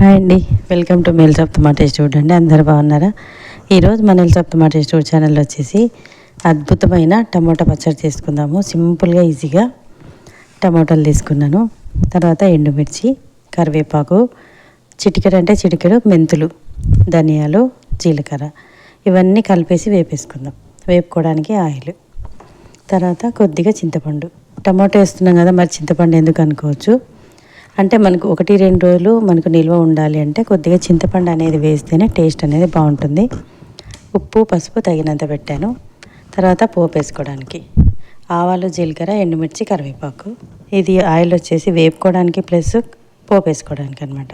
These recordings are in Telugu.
హాయ్ అండి. వెల్కమ్ టు మేల్ ఆఫ్ మా టేస్ట్ అండి. అందరు బాగున్నారా? ఈరోజు మన మేల్స్ ఆఫ్ మా ఛానల్ వచ్చేసి అద్భుతమైన టమాటా పచ్చడి చేసుకుందాము. సింపుల్గా ఈజీగా టమాటాలు తీసుకున్నాను. తర్వాత ఎండుమిర్చి కరివేపాకు చిటికెడు అంటే చిటికెడు మెంతులు ధనియాలు జీలకర్ర ఇవన్నీ కలిపేసి వేపేసుకుందాం. వేపుకోవడానికి ఆయిల్. తర్వాత కొద్దిగా చింతపండు. టమాటో వేస్తున్నాం కదా మరి చింతపండు ఎందుకు అనుకోవచ్చు? అంటే మనకు ఒకటి రెండు రోజులు మనకు నిల్వ ఉండాలి అంటే కొద్దిగా చింతపండు అనేది వేస్తేనే టేస్ట్ అనేది బాగుంటుంది. ఉప్పు పసుపు తగినంత పెట్టాను. తర్వాత పోపు వేసుకోవడానికి. ఆవాలు జీలకర్ర ఎండుమిర్చి కరివేపాకు. ఇది ఆయిల్ వచ్చేసి వేపుకోవడానికి ప్లస్ పోపు వేసుకోవడానికి అనమాట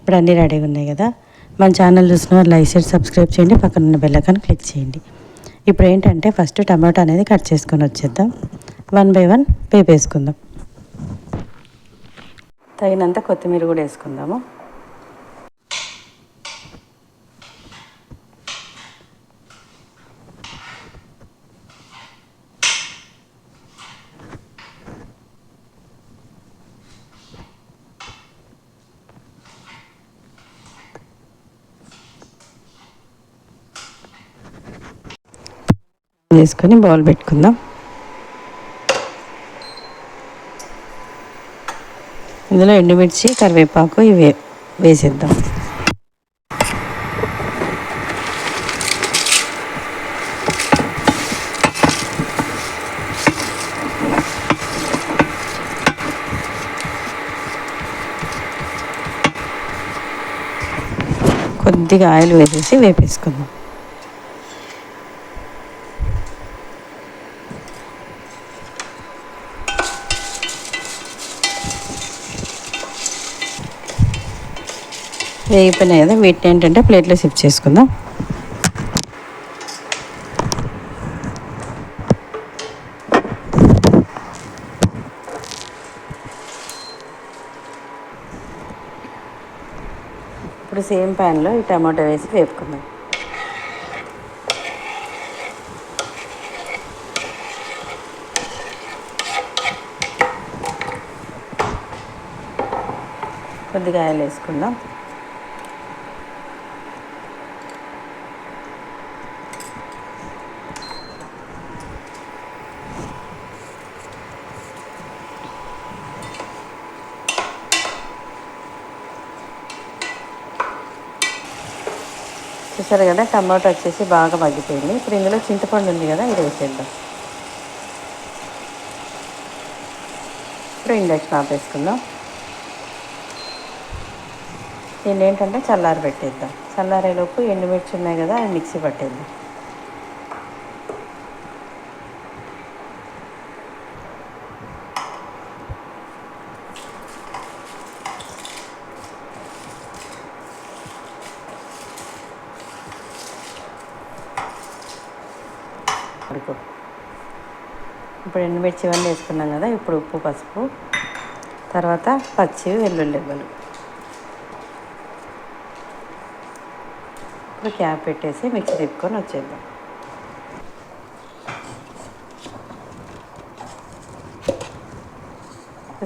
ఇప్పుడు అన్నీ రెడీగా ఉన్నాయి కదా. మన ఛానల్ చూసిన లైక్ షేర్ సబ్స్క్రైబ్ చేయండి. పక్కన ఉన్న బెల్లకాన్ని క్లిక్ చేయండి. ఇప్పుడు ఏంటంటే ఫస్ట్ టమాటో అనేది కట్ చేసుకొని వచ్చేద్దాం. వన్ బై వన్ వేపేసుకుందాం తగినంత కొత్తిమీర కూడా వేసుకుందాము. వేసుకొని బౌల్ పెట్టుకుందాం. ఇందులో ఎండుమిర్చి కరివేపాకు ఇవి వేసేద్దాం. కొద్దిగా ఆయిల్ వేసేసి వేపేసుకుందాం. వేగిపోయినాయి కదా వీటిని ఏంటంటే ప్లేట్లో షిఫ్ట్ చేసుకుందాం. ఇప్పుడు సేమ్ ప్యాన్లో ఈ టమాటో వేసి వేపుకుందాం. కొద్దిగా ఆయిల్ వేసుకుందాం. చూసారు కదా టమాటో వచ్చేసి బాగా మగ్గిపోయింది. ఇప్పుడు ఇందులో చింతపండు ఉంది కదా ఇది వేసేద్దాం. ఇప్పుడు ఇండక్షన్ ఆపేసుకుందాం దీన్ని ఏంటంటే చల్లారి పెట్టేద్దాం చల్లారేలోపు ఎండుమిర్చి ఉన్నాయి కదా మిక్సీ పట్టేద్దాం. ఇప్పుడు ఎండుమిర్చి ఇవన్నీ వేసుకున్నాం కదా ఇప్పుడు ఉప్పు పసుపు. తర్వాత పచ్చి వెల్లుల్లిబ్బలు ఇప్పుడు క్యాప్ పెట్టేసి మిక్సీ తిప్పుకొని వచ్చేద్దాం.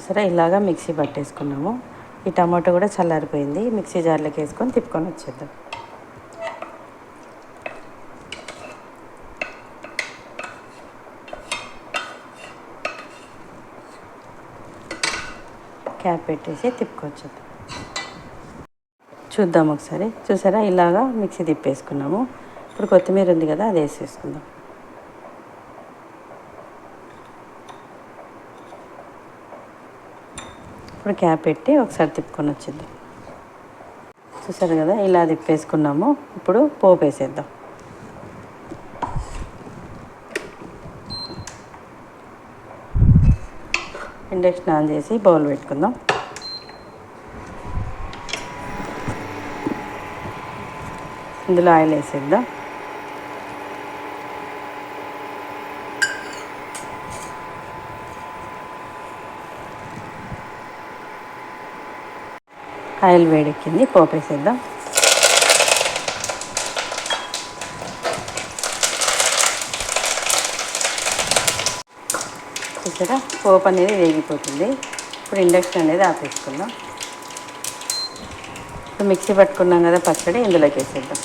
సరే ఇలాగా మిక్సీ పట్టేసుకున్నాము. ఈ టమాటో కూడా చల్లారిపోయింది. మిక్సీ జార్లోకి వేసుకొని తిప్పుకొని వచ్చేద్దాం. క్యాప్ పెట్టేసి తిప్పుకోవచ్చు. చూద్దాం ఒకసారి. చూసారా? ఇలాగా మిక్సీ తిప్పేసుకున్నాము. ఇప్పుడు కొత్తిమీర ఉంది కదా అది వేసేసుకుందాం. ఇప్పుడు క్యాప్ పెట్టి ఒకసారి తిప్పుకొని వచ్చింది చూసారు కదా? ఇలా తిప్పేసుకున్నాము. ఇప్పుడు పోపు వేసేద్దాం. ఇండక్షన్ ఆన్ చేసి బౌల్ పెట్టుకుందాం. ఇందులో ఆయిల్ వేసేద్దాం. ఆయిల్ వేడెక్కింది పోపు వేసేద్దాం. చూసారా పోపు అనేది వేగిపోతుంది. ఇప్పుడు ఇండక్షన్ అనేది ఆపేసుకుందాం. ఇప్పుడు మిక్సీ పట్టుకున్నాం కదా పచ్చడి ఇందులోకి వేసేద్దాం.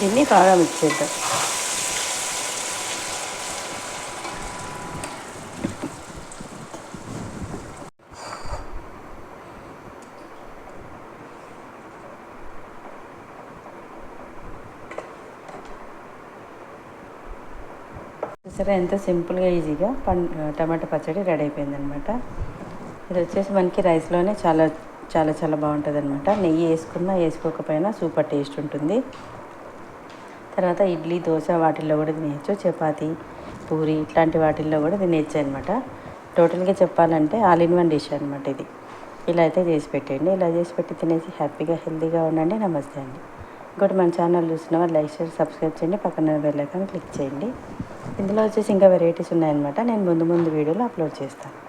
దీన్ని బాగా మిక్స్ చేద్దాం సరే ఎంత సింపుల్గా ఈజీగా పం టమాటా పచ్చడి రెడీ అయిపోయిందనమాట ఇది వచ్చేసి మనకి రైస్లోనే చాలా చాలా చాలా బాగుంటుంది అనమాట నెయ్యి వేసుకున్నా వేసుకోకపోయినా సూపర్ టేస్ట్ ఉంటుంది. తర్వాత ఇడ్లీ దోశ వాటిల్లో కూడా తినేయచ్చు. చపాతి పూరి ఇట్లాంటి వాటిల్లో కూడా తినేయచ్చు అనమాట టోటల్గా చెప్పాలంటే ఆల్ ఇన్ వన్ డిష్ అనమాట ఇది. ఇలా అయితే చేసి పెట్టండి ఇలా చేసి పెట్టి తినేసి హ్యాపీగా హెల్తీగా ఉండండి. నమస్తే అండి. ఇంకోటి మన ఛానల్ చూసిన వాళ్ళు లైక్ షేర్ సబ్స్క్రైబ్ చేయండి. పక్కన బెల్ ఐకాన్ క్లిక్ చేయండి. ఇందులో వచ్చేసి ఇంకా వెరైటీస్ ఉన్నాయన్నమాట. నేను ముందు ముందు వీడియోలో అప్లోడ్ చేస్తాను.